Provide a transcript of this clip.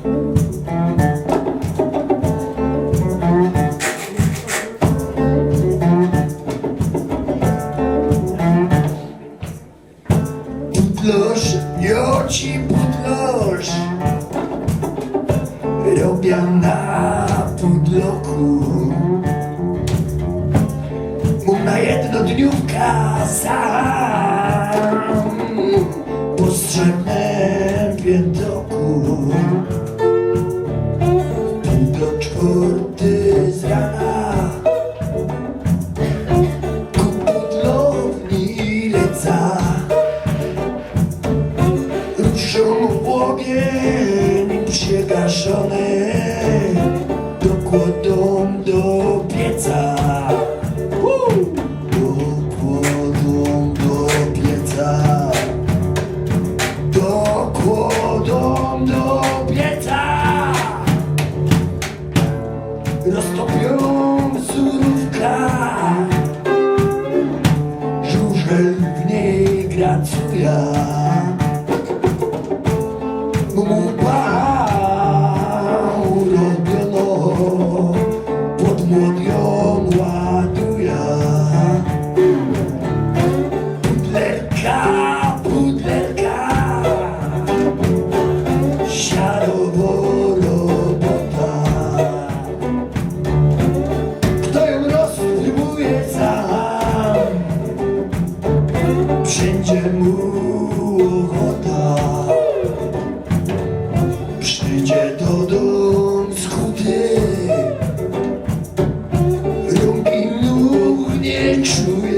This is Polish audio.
Pudloż, ja ci pudloż Robię na pudloku na jednodniówka sam. Po strzemnym czwarty z rana. Ku pudlowni leca Ruszą w ogień przygaszony Dokładą do pieca criatura no mundo ao todo mundo jemu ochota Przyjdzie do dom skuty Rąki nóg nie czuje